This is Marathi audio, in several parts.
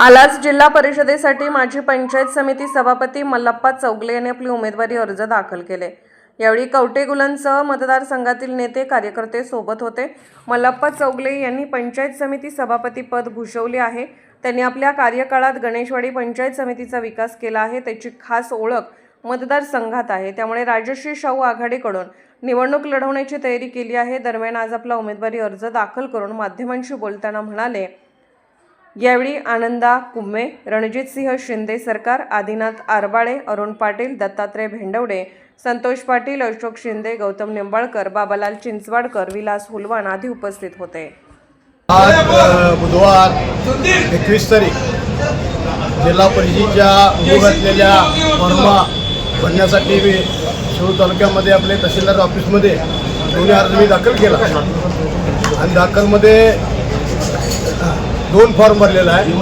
आलाच जिल्हा परिषदेसाठी माजी पंचायत समिती सभापती मल्लप्पा चौगले यांनी आपली उमेदवारी अर्ज दाखल केले. यावेळी कवटेगुलांसह मतदारसंघातील नेते कार्यकर्ते सोबत होते. मल्लप्पा चौगले यांनी पंचायत समिती सभापती पद भूषवले आहे. त्यांनी आपल्या कार्यकाळात गणेशवाडी पंचायत समितीचा विकास केला आहे. त्याची खास ओळख मतदारसंघात आहे. त्यामुळे राजश्री शाहू आघाडीकडून निवडणूक लढवण्याची तयारी केली आहे. दरम्यान आज आपला उमेदवारी अर्ज दाखल करून माध्यमांशी बोलताना म्हणाले यावेळी आनंदा कुंभे रणजितसिंह शिंदे सरकार आदिनाथ आरबाळे अरुण पाटील दत्तात्रय भेंडवडे संतोष पाटील अशोक शिंदे गौतम निंबाळकर बाबालाल चिंचवाडकर विलास हुलवान आदी उपस्थित होते. आज बुधवार एकवीस तारीख जिल्हा परिषदेच्या उभं घातलेल्या फॉर्मा भरण्यासाठी मी शिरूर तालुक्यामध्ये आपले तहसीलदार ऑफिसमध्ये दोन्ही अर्ज मी दाखल केला. आणि दाखलमध्ये दोन फॉर्म भरलेला आहे.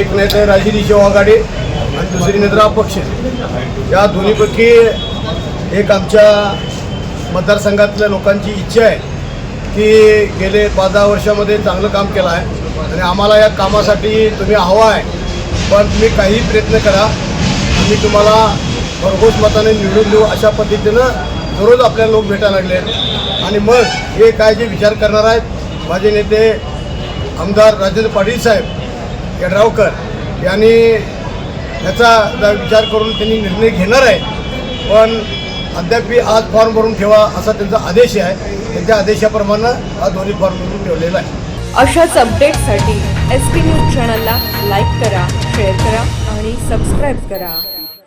एक नेते राजनी राजगिरी आघाडी आणि दुसरी नेत्र अपक्ष या दोन्हीपैकी एक आमच्या मतदारसंघातल्या लोकांची इच्छा आहे की गेले पाच दहा वर्षामध्ये चांगलं काम केलं आहे आणि आम्हाला या कामासाठी तुम्ही हवा आहे. पण तुम्ही काही प्रयत्न करा. आम्ही तुम्हाला भरघोस मताने निवडून देऊ अशा पद्धतीनं दररोज आपल्याला लोक भेटायला लागले आणि मग हे काय जे विचार करणार आहेत माझे नेते आमदार राजेंद्र पाटील साहेब यड्रावकर यांनी याचा विचार करून त्यांनी निर्णय घेणार आहे. पण अद्याप आज फॉर्म भरून ठेवा असा त्यांचा आदेश आहे. त्यांच्या आदेशाप्रमाणे हा दोन्ही फॉर्म भरून ठेवलेला आहे. अशाच अपडेटसाठी एस पी न्यूज चॅनलला लाईक करा शेअर करा आणि सबस्क्राईब करा.